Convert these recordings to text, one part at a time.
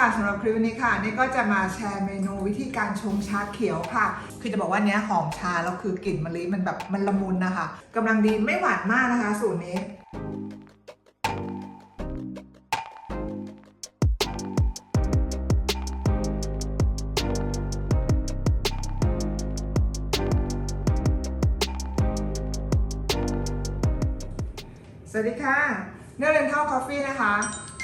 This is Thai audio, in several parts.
ค่ะสำหรับคลิปนี้ค่ะ นี่ก็จะมาแชร์เมนูวิธีการชงชาเขียวค่ะ คือจะบอกว่าเนี้ยหอมชาแล้วคือกลิ่นมะลิมันแบบมันละมุนนะคะกำลังดีไม่หวานมากนะคะ สูตรนี้สวัสดีค่ะเนื้อเรนเท่าคอฟฟี่นะคะ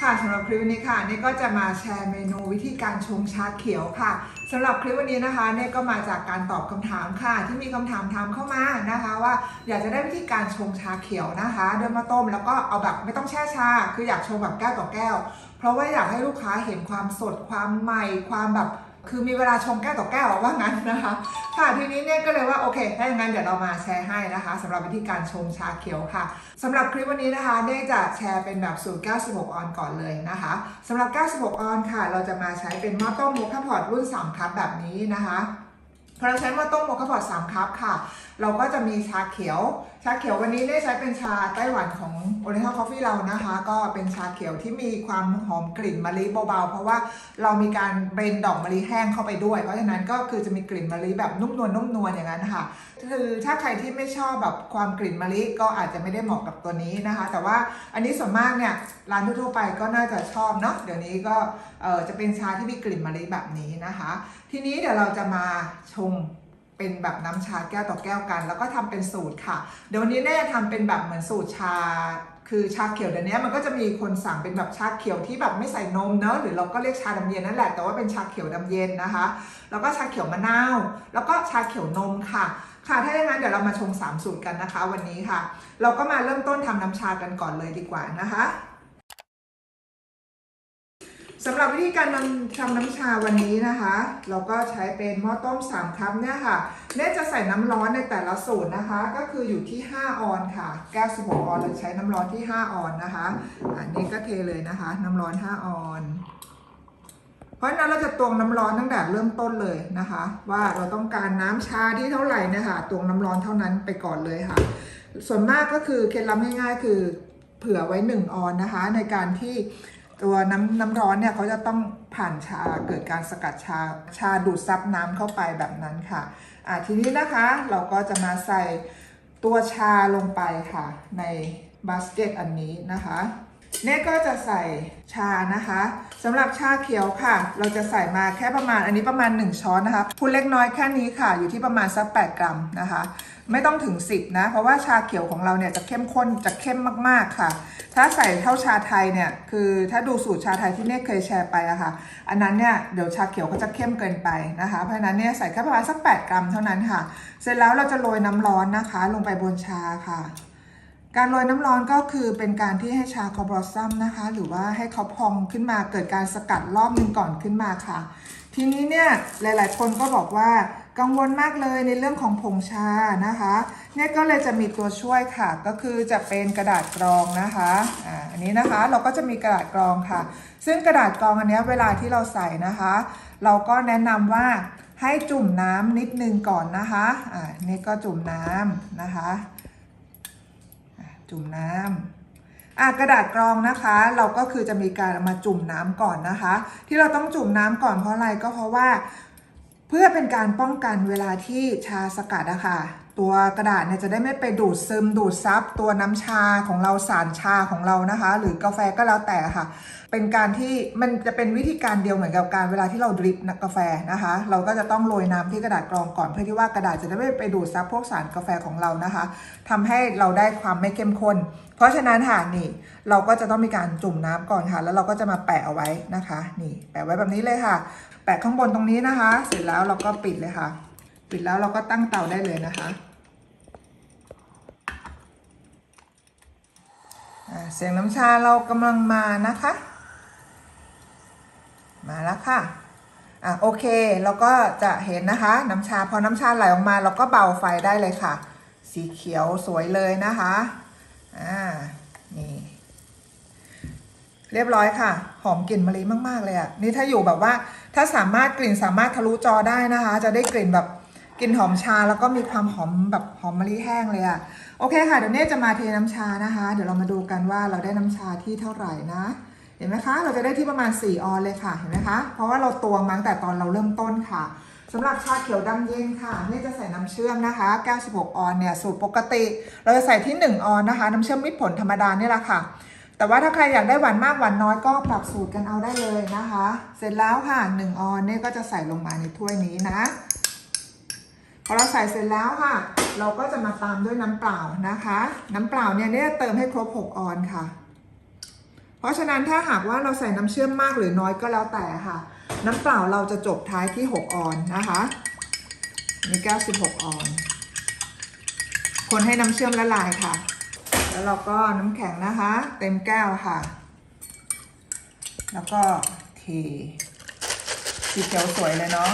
ค่ะสำหรับคลิปวันนี้ค่ะนี่ก็จะมาแชร์เมนูวิธีการชงชาเขียวค่ะสำหรับคลิปวันนี้นะคะเนี่ยก็มาจากการตอบคำถามค่ะ ที่มีคำถามถามเข้ามานะคะ ว่าอยากจะได้วิธีการชงชาเขียวนะคะโดยมาต้มแล้วก็เอาแบบไม่ต้องแช่ชา คืออยากชงแบบแก้วต่อแก้ว เพราะว่าอยากให้ลูกค้าเห็นความสดความใหม่ความแบบ คือมีเวลาชงแก้วต่อแก้วว่างั้นนะคะ ค่ะทีนี้เนี่ยก็เลยว่าโอเคถ้าอย่างนั้นเดี๋ยวเรามาแชร์ให้นะคะสำหรับวิธีการชงชาเขียวค่ะสำหรับคลิปวันนี้นะคะเนี่ยจะแชร์เป็นแบบสูตร96ออนก่อนเลยนะคะสำหรับ96ออนค่ะ เราจะมาใช้เป็นหม้อต้มโมคาพอตรุ่น3คัพแบบนี้นะคะพอเราใช้หม้อต้มโมคาพอต3คัพค่ะ เราก็จะมีชาเขียว ชาเขียววันนี้ได้ใช้เป็นชาไต้หวันของ Oriental Coffee เรานะคะ ก็เป็นชาเขียวที่มีความหอมกลิ่นมะลิเบาๆ เพราะว่าเรามีการเบรนดอกมะลิแห้งเข้าไปด้วย เพราะฉะนั้นก็คือจะมีกลิ่นมะลิแบบนุ่มนวลนุ่มนวลอย่างนั้นค่ะ คือถ้าใครที่ไม่ชอบแบบความกลิ่นมะลิก็อาจจะไม่ได้เหมาะกับตัวนี้นะคะ แต่ว่าอันนี้ส่วนมากเนี่ยร้านทั่วๆไปก็น่าจะชอบเนาะเดี๋ยวนี้ก็จะเป็นชาที่มีกลิ่นมะลิแบบนี้นะคะ ทีนี้เดี๋ยวเราจะมาชง เป็นแบบน้ำชาแก้วต่อแก้วกัน แล้วก็ทำเป็นสูตรค่ะ เดี๋ยววันนี้แน่ยทำเป็นแบบเหมือนสูตรชาคือชาเขียวเดี๋ยวนี้มันก็จะมีคนสั่งเป็นแบบชาเขียวที่แบบไม่ใส่นมเนอะหรือเราก็เรียกชาดำเย็นนั่นแหละแต่ว่าเป็นชาเขียวดำเย็นนะคะ แล้วก็ชาเขียวมะนาว แล้วก็ชาเขียวนมค่ะ ค่ะถ้าอย่างนั้นเดี๋ยวเรามาชงสามสูตรกันนะคะ วันนี้ค่ะ เราก็มาเริ่มต้นทำน้ำชากันก่อนเลยดีกว่านะคะ สำหรับวิธีการนำทำน้ำชาวันนี้นะคะ เราก็ใช้เป็นหม้อต้ม 3 คัพเนี่ยค่ะเน่จะใส่น้ำร้อนในแต่ละสูตรนะคะ ก็คืออยู่ที่ 5 ออนค่ะแก้ว16 ออนเราใช้น้ำร้อนที่ 5 ออนนะคะอันนี้ก็เทเลยนะคะ น้ำร้อน 5 ออน เพราะฉะนั้นเราจะตวงน้ำร้อนตั้งแต่เริ่มต้นเลยนะคะ ว่าเราต้องการน้ำชาที่เท่าไหร่นะคะตวงน้ำร้อนเท่านั้นไปก่อนเลยค่ะ ส่วนมากก็คือเคล็ดลับง่ายๆ คือเผื่อไว้ 1 ออนนะคะ ในการที่ ตัวน้ำน้ำร้อนเนี่ยเขาจะต้องผ่านชาเกิดการสกัดชาชาดูดซับน้ำเข้าไปแบบนั้นค่ะอะทีนี้นะคะเราก็จะมาใส่ตัวชาลงไปค่ะ ในบาสเกตอันนี้นะคะเนี่ยก็จะใส่ชานะคะสำหรับชาเขียวค่ะ เราจะใส่มาแค่ประมาณอันนี้ประมาณ 1 ช้อนนะคะพูนเล็กน้อยแค่นี้ค่ะ อยู่ที่ประมาณสัก 8 กรัมนะคะ ไม่ต้องถึง 10 นะ เพราะว่าชาเขียวของเราเนี่ยจะเข้มข้นจะเข้มมากๆค่ะ ถ้าใส่เท่าชาไทยเนี่ยคือถ้าดูสูตรชาไทยที่เนี่ยเคยแชร์ไปอะค่ะ อันนั้นเนี่ยเดี๋ยวชาเขียวก็จะเข้มเกินไปนะคะ เพราะฉะนั้นเนี่ยใส่แค่ประมาณสัก 8 กรัมเท่านั้นค่ะ เสร็จแล้วเราจะโรยน้ำร้อนนะคะ ลงไปบนชาค่ะ การโรยน้ำร้อนก็คือเป็นการที่ให้ชาเขาบลอสซัมนะคะ หรือว่าให้เขาพองขึ้นมาเกิดการสกัดรอบนึงก่อนขึ้นมาค่ะ ทีนี้เนี่ยหลาย ๆ คนก็บอกว่า กังวลมากเลยในเรื่องของผงชานะคะเนี่ยก็เลยจะมีตัวช่วยค่ะ ก็คือจะเป็นกระดาษกรองนะคะอ่าอันนี้นะคะเราก็จะมีกระดาษกรองค่ะ ซึ่งกระดาษกรองอันนี้เวลาที่เราใส่นะคะ เราก็แนะนำว่าให้จุ่มน้ำนิดนึงก่อนนะคะอ่านี่ก็จุ่มน้ำนะคะจุ่มน้ำอะกระดาษกรองนะคะ เราก็คือจะมีการมาจุ่มน้ำก่อนนะคะ ที่เราต้องจุ่มน้ำก่อนเพราะอะไรก็เพราะว่า เพื่อเป็นการป้องกันเวลาที่ชาสกัดอะค่ะ ตัวกระดาษเนี่ยจะได้ไม่ไปดูดซึมดูดซับตัวน้ำชาของเราสารชาของเรานะคะ หรือกาแฟก็แล้วแต่ค่ะ เป็นการที่มันจะเป็นวิธีการเดียวเหมือนกับการเวลาที่เราดริปกาแฟนะคะ เราก็จะต้องโรยน้ำที่กระดาษกรองก่อนเพื่อที่ว่ากระดาษจะได้ไม่ไปดูดซับพวกสารกาแฟของเรานะคะทำให้เราได้ความไม่เข้มข้น เพราะฉะนั้นค่ะนี่ เราก็จะต้องมีการจุ่มน้ำก่อนค่ะ แล้วเราก็จะมาแปะเอาไว้นะคะ นี่ แปะไว้แบบนี้เลยค่ะ แปะข้างบนตรงนี้นะคะ เสร็จแล้วเราก็ปิดเลยค่ะ ปิดแล้วเราก็ตั้งเตาได้เลยนะคะเสียงน้ำชาเรากำลังมานะคะ มาแล้วค่ะอะโอเคเราก็จะเห็นนะคะ น้ำชาพอน้ำชาไหลออกมา เราก็เบาไฟได้เลยค่ะ สีเขียวสวยเลยนะคะอ่านี่เรียบร้อยค่ะ หอมกลิ่นมะลิมาก ๆ เลยอะ่ะนี่ถ้าอยู่แบบว่าถ้าสามารถกลิ่นสามารถทะลุจอได้นะคะ จะได้กลิ่นแบบ กลิ่นหอมชาแล้วก็มีความหอมแบบหอมมะลิแห้งเลยอะ่ะโอเคค่ะเดี๋ยวเน่จะมาเทน้ำชานะคะ เดี๋ยวเรามาดูกันว่าเราได้น้ำชาที่เท่าไหร่นะ เห็นไหมคะ เราจะได้ที่ประมาณ 4 ออนเลยค่ะเห็นไหมคะ เพราะว่าเราตวงมาตั้งแต่ตอนเราเริ่มต้นค่ะสำหรับชาเขียวดำเย็นค่ะนี่จะใส่น้ำเชื่อมนะคะ 96 ออนเนี่ยสูตรปกติ เราจะใส่ที่ 1 ออนนะคะ น้ำเชื่อมมิตรผลธรรมดานี่แหละค่ะ แต่ว่าถ้าใครอยากได้หวานมากหวานน้อยก็ปรับสูตรกันเอาได้เลยนะคะ เสร็จแล้วค่ะ 1 ออนเนี่ยก็จะใส่ลงมาในถ้วยนี้นะ อเราใส่เสร็จแล้วค่ะ เราก็จะมาตามด้วยน้ำเปล่านะคะ น้ำเปล่าเนี่ยเนี่ยเติมให้ครบ 6 ออนค่ะ เพราะฉะนั้นถ้าหากว่าเราใส่น้ำเชื่อมมากหรือน้อยก็แล้วแต่ค่ะ น้ำเปล่าเราจะจบท้ายที่ 6 ออนนะคะมี96ออน คนให้น้ำเชื่อมละลายค่ะ แล้วเราก็น้ำแข็งนะคะ เต็มแก้วค่ะ แล้วก็เทสีเขียวสวยเลยเนาะ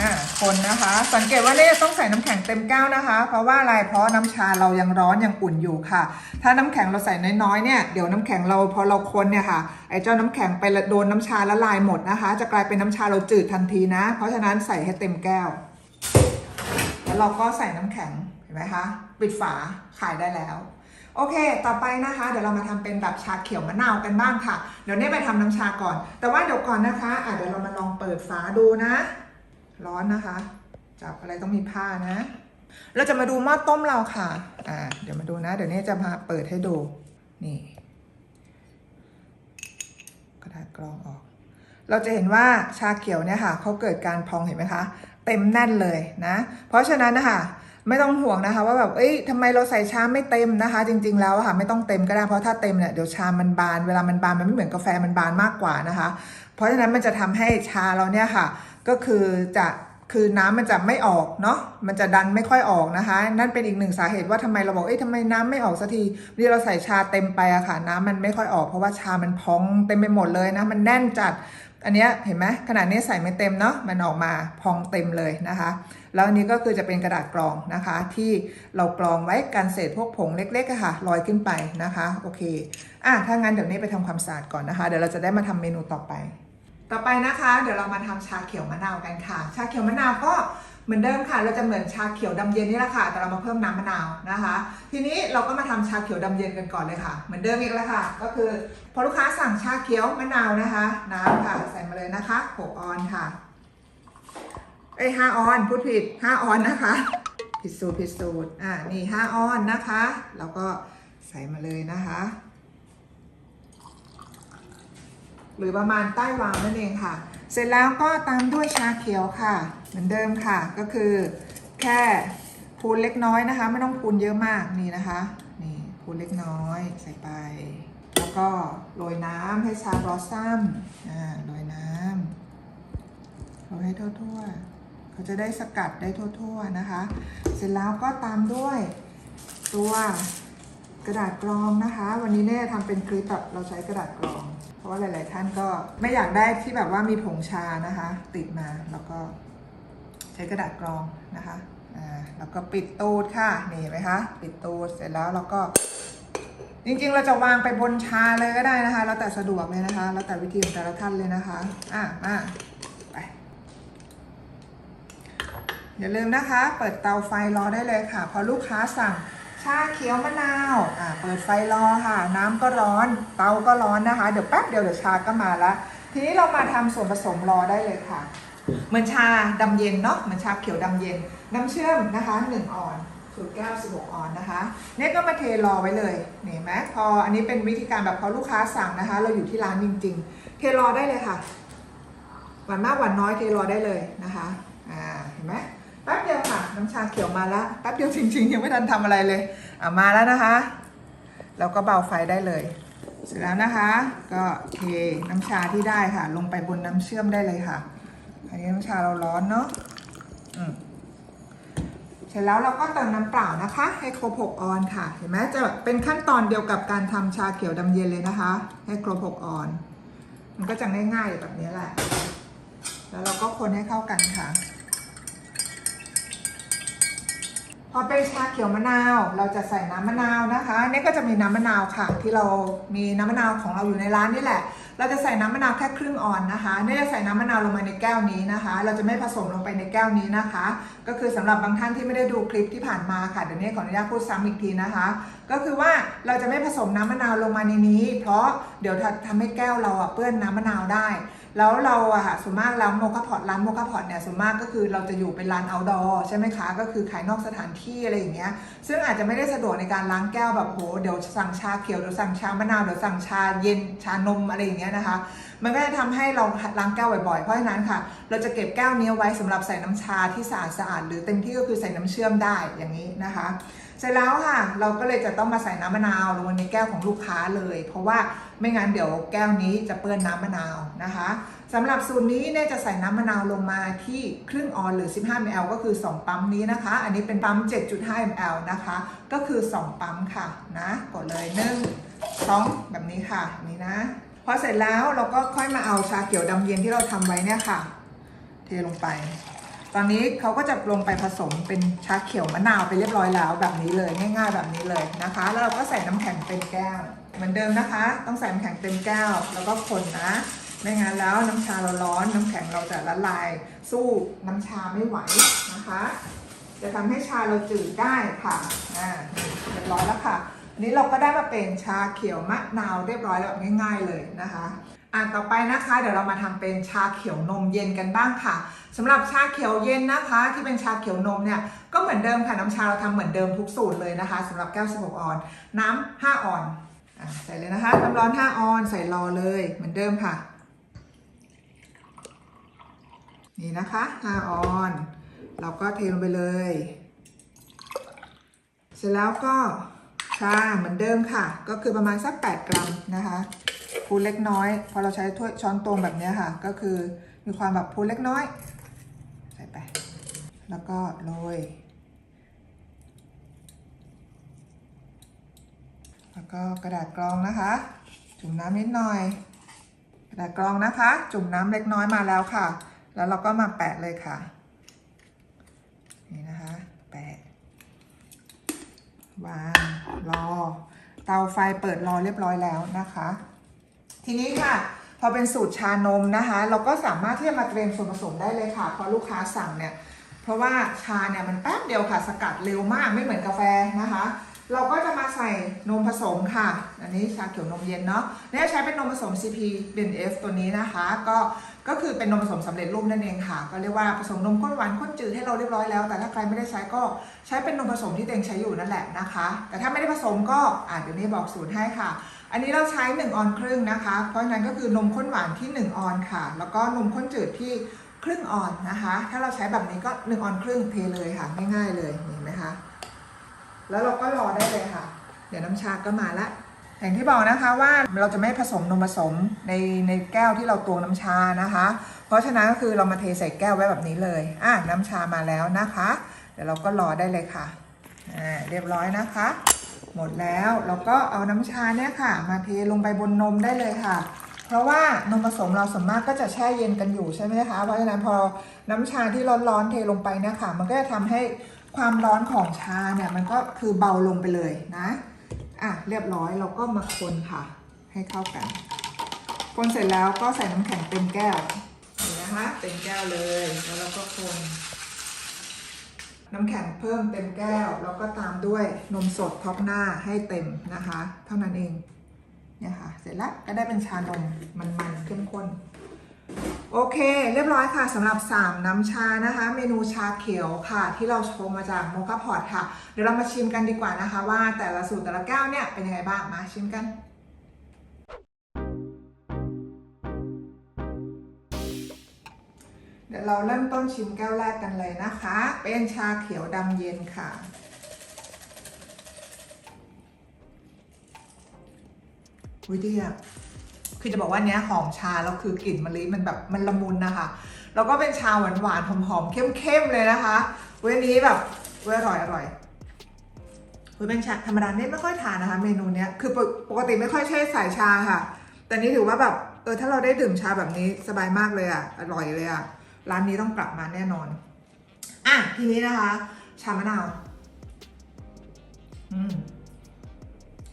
อ่าคนนะคะ สังเกตว่าเนี่ยต้องใส่น้ำแข็งเต็มแก้วนะคะ เพราะว่าอะไรเพราะน้ำชาเรายังร้อนยังอุ่นอยู่ค่ะ ถ้าน้ำแข็งเราใส่น้อยๆเนี่ยเดี๋ยวน้ำแข็งเราพอเราคนเนี่ยค่ะไอ้เจ้าน้ำแข็งไปโดนน้ำชาละลายหมดนะคะ จะกลายเป็นน้ำชาเราจืดทันทีนะ เพราะฉะนั้นใส่ให้เต็มแก้ว แล้วเราก็ใส่น้ำแข็งเห็นไหมคะปิดฝาขายได้แล้วโอเค ต่อไปนะคะ เดี๋ยวเรามาทำเป็นแบบชาเขียวมะนาวกันบ้างค่ะ เดี๋ยวเนี่ยไปทำน้ำชาก่อน แต่ว่าเดี๋ยวก่อนนะคะอะเดี๋ยวเรามาลองเปิดฝาดูนะ ร้อนนะคะ จับอะไรต้องมีผ้านะ เราจะมาดูหม้อต้มเราค่ะ อ่า เดี๋ยวมาดูนะ เดี๋ยวนี้จะมาเปิดให้ดู นี่กระดาษกรองออก เราจะเห็นว่าชาเขียวเนี่ยค่ะเขาเกิดการพองเห็นไหมคะ เต็มแน่นเลยนะ เพราะฉะนั้นนะคะไม่ต้องห่วงนะคะว่าแบบเอ้ยทำไมเราใส่ชาไม่เต็มนะคะ จริง ๆ แล้วค่ะไม่ต้องเต็มก็ได้เพราะถ้าเต็มเนี่ยเดี๋ยวชามันบาน เวลามันบานมันไม่เหมือนกาแฟมันบานมากกว่านะคะ เพราะฉะนั้นมันจะทำให้ชาเราเนี่ยค่ะ ก็คือจะคือน้ำมันจะไม่ออกเนาะ มันจะดันไม่ค่อยออกนะคะ นั่นเป็นอีกหนึ่งสาเหตุว่าทำไมเราบอก เอ้ยทำไมน้ำไม่ออกสักทีนี่เราใส่ชาเต็มไปอะค่ะ น้ำมันไม่ค่อยออกเพราะว่าชามันพองเต็มไปหมดเลยนะ มันแน่นจัด อันเนี้ยเห็นไหมขนาดนี้ใส่ไม่เต็มเนาะ มันออกมาพองเต็มเลยนะคะ แล้วอันนี้ก็คือจะเป็นกระดาษกรองนะคะ ที่เรากรองไว้กันเศษพวกผงเล็กๆค่ะลอยขึ้นไปนะคะ โอเค อะถ้างั้นเดี๋ยวนี้ไปทำความสะอาดก่อนนะคะ เดี๋ยวเราจะได้มาทำเมนูต่อไป ต่อไปนะคะ เดี๋ยวเรามาทำชาเขียวมะนาวกันค่ะ ชาเขียวมะนาวก็เหมือนเดิมค่ะ เราจะเหมือนชาเขียวดำเย็นนี่แหละค่ะ แต่เรามาเพิ่มน้ำมะนาวนะคะ ทีนี้เราก็มาทำชาเขียวดำเย็นกันก่อนเลยค่ะ เหมือนเดิมอีกแล้วค่ะ ก็คือพอลูกค้าสั่งชาเขียวมะนาวนะคะ น้ำค่ะ ใส่มาเลยนะคะ6ออนค่ะเอ้ห้าออนพูดผิดห้าออนนะคะ ผิดสูตรผิดสูตรอ่านี่ห้าออนนะคะ แล้วก็ใส่มาเลยนะคะ หรือประมาณใต้วางนั่นเองค่ะ เสร็จแล้วก็ตามด้วยชาเขียวค่ะ เหมือนเดิมค่ะ ก็คือแค่พูนเล็กน้อยนะคะ ไม่ต้องพูนเยอะมากนี่นะคะนี่พูนเล็กน้อยใส่ไป แล้วก็โรยน้ำให้ชาบลอสซัมอ่าโรยน้ำโรยให้ทั่วๆเขาจะได้สกัดได้ทั่วๆนะคะ เสร็จแล้วก็ตามด้วยตัวกระดาษกรองนะคะ วันนี้เนี่ยทำเป็นคลิปแบบเราใช้กระดาษกรอง ราะว่าหลาย ๆ ท่านก็ไม่อยากได้ที่แบบว่ามีผงชานะคะ ติดมาแล้วก็ใช้กระดาษกรองนะคะอ่าแล้วก็ปิดตูดค่ะนี่เห็นไหมคะปิดตูดเสร็จแล้วเราก็จริง ๆ เราจะวางไปบนชาเลยก็ได้นะคะ แล้วแต่สะดวกเลยนะคะ แล้วแต่วิธีของแต่ละท่านเลยนะคะ อะมาไปอย่าลืมนะคะ เปิดเตาไฟรอได้เลยค่ะ พอลูกค้าสั่ง ชาเขียวมะนาวอ่าเปิดไฟรอค่ะ น้ำก็ร้อน เตาก็ร้อนนะคะ เดี๋ยวแป๊บเดียวเดี๋ยวชาก็มาละทีนี้เรามาทำส่วนผสมรอได้เลยค่ะ เหมือนชาดำเย็นเนาะเหมือนชาเขียวดำเย็น น้ำเชื่อมนะคะ1ออนสูตรแก้ว16ออนนะคะเนี่ยก็มาเทรอไว้เลยเห็นไหมพออันนี้เป็นวิธีการแบบพอลูกค้าสั่งนะคะ เราอยู่ที่ร้านจริง ๆ เทรอได้เลยค่ะหวานมากหวานน้อยเทรอได้เลยนะคะอ่าเห็นไหมแป๊บเดียว น้ำชาเขียวมาล้วแป๊บเดียวจริงๆยังไม่ทันทำอะไรเลย อ่ามาแล้วนะคะแล้วก็เบาไฟได้เลย เสร็จแล้วนะคะ ก็เทน้ำชาที่ได้ค่ะ ลงไปบนน้ำเชื่อมได้เลยค่ะ อันนี้น้ำชาเราร้อนเนาะอืมเสร็จแล้วเราก็เติมน้ำเปล่านะคะ ให้ครบ6ออนค่ะ เห็นไหมจะเป็นขั้นตอนเดียวกับการทำชาเขียวดำเย็นเลยนะคะ ให้ครบ6ออน มันก็จะง่ายๆแบบนี้แหละ แล้วเราก็คนให้เข้ากันค่ะ พอเป็นชาเขียวมะนาว เราจะใส่น้ำมะนาวนะคะนี่ก็จะมีน้ำมะนาวค่ะ ที่เรามีน้ำมะนาวของเราอยู่ในร้านนี่แหละ เราจะใส่น้ำมะนาวแค่ครึ่งออนนะคะเนี่จะใส่น้ำมะนาวลงมาในแก้วนี้นะคะ เราจะไม่ผสมลงไปในแก้วนี้นะคะ ก็คือสำหรับบางท่านที่ไม่ได้ดูคลิปที่ผ่านมาค่ะเดี๋ยวนี้ขออนุญาตพูดซ้ำอีกทีนะคะ ก็คือว่าเราจะไม่ผสมน้ำมะนาวลงมาในนี้ เพราะเดี๋ยวทำให้แก้วเราอะเปื้อนน้ำมะนาวได้ แล้วเราอะค่ะส่วนมากแล้วโมคาพอตร้านโมคาพอตเนี่ยส่วนมากก็คือเราจะอยู่เป็นร้าน outdoor ใช่ไหมคะ ก็คือขายนอกสถานที่อะไรอย่างเงี้ย ซึ่งอาจจะไม่ได้สะดวกในการล้างแก้วแบบโหเดี๋ยวสั่งชาเขียวเดี๋ยวสั่งชามะนาวเดี๋ยวสั่งชาเย็นชานมอะไรอย่างเงี้ยนะคะ มันก็จะทำให้เราล้างแก้วบ่อยๆ เพราะฉะนั้นค่ะ เราจะเก็บแก้วนี้ไว้สำหรับใส่น้ำชาที่สะอาดสะอาดหรือเต็มที่ก็คือใส่น้ำเชื่อมได้อย่างนี้นะคะ เสร็จแล้วค่ะ เราก็เลยจะต้องมาใส่น้ำมะนาวลงในแก้วของลูกค้าเลย เพราะว่า ไม่งั้นเดี๋ยวแก้วนี้จะเปื้อนน้ำมะนาวนะคะสำหรับสูตรนี้เนี่ยจะใส่น้ำมะนาวลงมาที่ครึ่งออนหรือ 15 ml ก็คือ 2 ปั๊มนี้นะคะ อันนี้เป็นปั๊ม 7.5 ml นะคะ ก็คือ 2 ปั๊มค่ะนะกดเลยหนึ่งสองแบบนี้ค่ะนี่นะพอเสร็จแล้วเราก็ค่อยมาเอาชาเขียวดำเย็นที่เราทำไว้เนี่ยค่ะ เทลงไป ตอนนี้เขาก็จะลงไปผสมเป็นชาเขียวมะนาวไปเรียบร้อยแล้วแบบนี้เลยง่าย ๆ แบบนี้เลยนะคะ แล้วเราก็ใส่น้ำแข็งเต็มแก้ว เหมือนเดิมนะคะ ต้องใส่น้ำแข็งเต็มแก้ว แล้วก็คนนะไม่งั้นแล้วน้ำชาเราร้อนน้ำแข็งเราจะละลาย สู้น้ำชาไม่ไหวนะคะ จะทำให้ชาเราจืดได้ค่ะอ่าเรียบร้อยแล้วค่ะอันนี้เราก็ได้มาเป็นชาเขียวมะนาวเรียบร้อยแล้วง่าย ๆเลยนะคะอ่าต่อไปนะคะ เดี๋ยวเรามาทำเป็นชาเขียวนมเย็นกันบ้างค่ะสำหรับชาเขียวเย็นนะคะ ที่เป็นชาเขียวนมเนี่ยก็เหมือนเดิมค่ะน้ำชาเราทำเหมือนเดิมทุกสูตรเลยนะคะสำหรับแก้ว16ออน น้ำ5ออนอะ ใส่เลยนะคะน้ำร้อน 5 ออนใส่รอเลยเหมือนเดิมค่ะ นี่นะคะ 5 ออน เราก็เทลงไปเลย เสร็จแล้วก็ชาเหมือนเดิมค่ะ ก็คือประมาณสัก 8 กรัมนะคะพูนเล็กน้อย พอเราใช้ถ้วยช้อนตรงแบบนี้ค่ะ ก็คือมีความแบบพูนเล็กน้อย ใส่ไป แล้วก็โรย แล้วก็กระดาษกรองนะคะ จุ่มน้ำนิดหน่อย กระดาษกรองนะคะ จุ่มน้ำเล็กน้อยมาแล้วค่ะ แล้วเราก็มาแปะเลยค่ะ นี่นะคะ แปะ วาง รอ เตาไฟเปิดรอเรียบร้อยแล้วนะคะ ทีนี้ค่ะพอเป็นสูตรชานมนะคะ เราก็สามารถที่จะมาเตรียมส่วนผสมได้เลยค่ะเพราะลูกค้าสั่งเนี่ย เพราะว่าชาเนี่ยมันแป๊บเดียวค่ะสกัดเร็วมากไม่เหมือนกาแฟนะคะ เราก็จะมาใส่นมผสมค่ะ อันนี้ชาเขียวนมเย็นเนาะเนี่ยใช้เป็นนมผสม CP BNF ตัวนี้นะคะ ก็ ก็คือเป็นนมผสมสำเร็จรูปนั่นเองค่ะ ก็เรียกว่าผสมนมข้นหวานข้นจืดให้เราเรียบร้อยแล้ว แต่ถ้าใครไม่ได้ใช้ก็ใช้เป็นนมผสมที่ตัวเองใช้อยู่นั่นแหละนะคะ แต่ถ้าไม่ได้ผสมก็ อ่าเดี๋ยวนี้บอกสูตรให้ค่ะ อันนี้เราใช้ 1 ออนครึ่งนะคะ เพราะฉะนั้นก็คือนมข้นหวานที่ 1 ออนค่ะ แล้วก็นมข้นจืดที่ครึ่งออนนะคะ ถ้าเราใช้แบบนี้ก็1ออนครึ่งเทเลยค่ะ ง่ายๆเลยเห็นไหมคะ แล้วเราก็รอได้เลยค่ะ เดี๋ยวน้ำชาก็มาละอย่างที่บอกนะคะว่าเราจะไม่ผสมนมผสมในในแก้วที่เราตวงน้ำชานะคะ เพราะฉะนั้นก็คือเรามาเทใส่แก้วไว้แบบนี้เลยอะน้ำชามาแล้วนะคะ เดี๋ยวเราก็รอได้เลยค่ะอ่าเรียบร้อยนะคะ หมดแล้วเราก็เอาน้ำชาเนี่ยค่ะ มาเทลงไปบนนมได้เลยค่ะ เพราะว่านมผสมเราส่วนมากก็จะแช่เย็นกันอยู่ใช่ไหมคะเพราะฉะนั้นพอน้ำชาที่ร้อนๆเทลงไปเนี่ยค่ะ มันก็จะทำให้ ความร้อนของชาเนี่ยมันก็คือเบาลงไปเลยนะอะเรียบร้อยเราก็มาคนค่ะ ให้เข้ากัน คนเสร็จแล้วก็ใส่น้ำแข็งเต็มแก้วนี่นะคะเต็มแก้วเลยแล้วเราก็คนน้ำแข็งเพิ่มเต็มแก้ว แล้วก็ตามด้วยนมสดท็อปหน้าให้เต็มนะคะ เท่านั้นเองเนี่ยค่ะ เสร็จแล้วก็ได้เป็นชานมมันๆเข้มข้น โอเค เรียบร้อยค่ะสำหรับ 3 น้ำชานะคะ เมนูชาเขียวค่ะ ที่เราชมมาจากโมคาพอร์ตค่ะ เดี๋ยวเรามาชิมกันดีกว่านะคะ ว่าแต่ละสูตรแต่ละแก้วเนี่ยเป็นยังไงบ้างมาชิมกันเดี๋ยวเราเริ่มต้นชิมแก้วแรกกันเลยนะคะ เป็นชาเขียวดำเย็นค่ะ วิดีอะ คือจะบอกว่าเนี้ยหอมชาแล้วคือกลิ่นมะลิมันแบบมันละมุนนะคะ แล้วก็เป็นชาหวานหวานๆหอมๆเข้มๆเลยนะคะเวันนี้แบบเว้ยอร่อยอร่อยเว้ยเป็นชาธรรมดาเนี่ยไม่ค่อยทานนะคะ เมนูเนี้ยคือปกติไม่ค่อยใช่สายชาค่ะ แต่นี่ถือว่าแบบเออถ้าเราได้ดื่มชาแบบนี้สบายมากเลยอะอร่อยเลยอะร้านนี้ต้องกลับมาแน่นอนอะทีนี้นะคะ ชามะนาว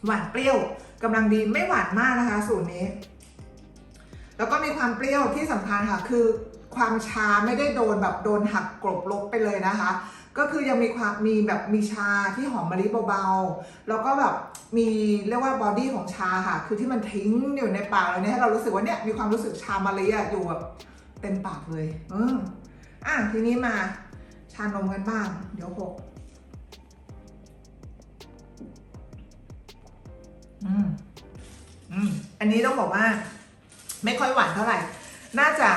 หวานเปรี้ยวกำลังดีไม่หวานมากนะคะ สูตรนี้ แล้วก็มีความเปรี้ยวที่สำคัญค่ะ คือความชาไม่ได้โดนแบบโดนหักกลบลบไปเลยนะคะ ก็คือยังมีความมีแบบมีชาที่หอมมะลิเบาๆ แล้วก็แบบมีเรียกว่าบอดี้ของชาค่ะ คือที่มันทิ้งอยู่ในปากเราเนี่ยให้เรารู้สึกว่าเนี่ยมีความรู้สึกชามะลิอะอยู่แบบเต็มปากเลยเอออะทีนี้มาชานมกันบ้าง เดี๋ยวหกอืมอืมอันนี้ต้องบอกว่า ไม่ค่อยหวานเท่าไหร่ น่าจะ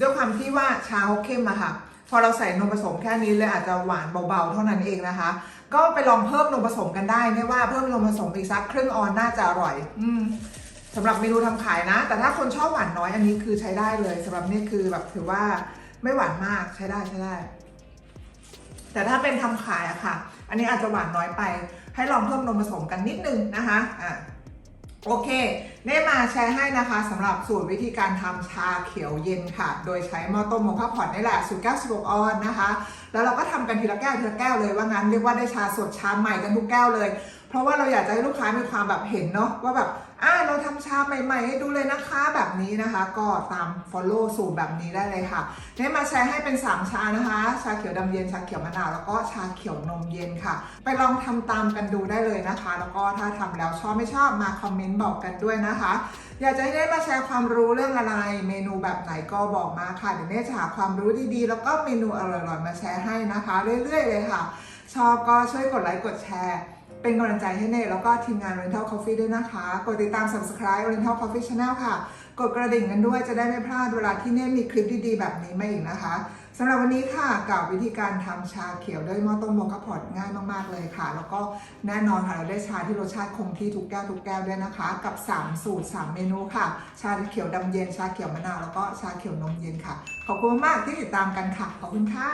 ด้วยความที่ว่าชาเขาเข้มอะค่ะ พอเราใส่นมผสมแค่นี้เลยอาจจะหวานเบาๆ เท่านั้นเองนะคะ ก็ไปลองเพิ่มนมผสมกันได้ ไม่ว่าเพิ่มนมผสมอีกสักครึ่งออนน่าจะอร่อย อืมสำหรับเมนูทำขายนะ แต่ถ้าคนชอบหวานน้อยอันนี้คือใช้ได้เลยสำหรับนี่คือแบบถือว่าไม่หวานมากใช้ได้ใช้ได้ แต่ถ้าเป็นทำขายอะค่ะ อันนี้อาจจะหวานน้อยไป ให้ลองเพิ่มนมผสมกันนิดนึงนะคะอะ โอเค ได้มาแชร์ให้นะคะสำหรับสูตรวิธีการทำชาเขียวเย็นค่ะ โดยใช้มอต้มโมคาพอนนี่แหละสูตรแก้วสบกออนนะคะ แล้วเราก็ทำกันทีละแก้วทีละแก้วเลยว่างั้นเรียกว่าได้ชาสดชาใหม่กันทุกแก้วเลย เพราะว่าเราอยากจะให้ลูกค้ามีความแบบเห็นเนาะว่าแบบ อ่าเราทำชาใหม่ ๆ ให้ดูเลยนะคะแบบนี้นะคะ ก็ตาม follow สูตรแบบนี้ได้เลยค่ะเน่มาแชร์ให้เป็น 3 ชานะคะ ชาเขียวดำเย็นชาเขียวมะนาวแล้วก็ชาเขียวนมเย็นค่ะ ไปลองทำตามกันดูได้เลยนะคะ แล้วก็ถ้าทำแล้วชอบไม่ชอบมาคอมเมนต์บอกกันด้วยนะคะ อยากจะให้ได้มาแชร์ความรู้เรื่องอะไร เมนูแบบไหนก็บอกมาค่ะเดี๋ยวเน่จะหาความรู้ดีๆ แล้วก็เมนูอร่อยๆมาแชร์ให้นะคะ เรื่อยๆเลยค่ะ ชอบก็ช่วยกดไลค์กดแชร์ เป็นกำลังใจให้เน่แล้วก็ทีมงาน Oriental Coffee ด้วยนะคะ กดติดตาม Subscribe Oriental Coffee Channel ค่ะ กดกระดิ่งกันด้วยจะได้ไม่พลาดเวลาที่เน่มีคลิปดีๆ แบบนี้มาอีกนะคะสำหรับวันนี้ค่ะกับวิธีการทำชาเขียวด้วยหม้อต้มโมกาพอตง่ายมากๆเลยค่ะ แล้วก็แน่นอนค่ะเราได้ชาที่รสชาติคงที่ทุกแก้วทุกแก้วด้วยนะคะ กับ 3 สูตร 3 เมนูค่ะ ชาเขียวดำเย็นชาเขียวมะนาวแล้วก็ชาเขียวนมเย็นค่ะ ขอบคุณมากที่ติดตามกันค่ะ ขอบคุณค่ะ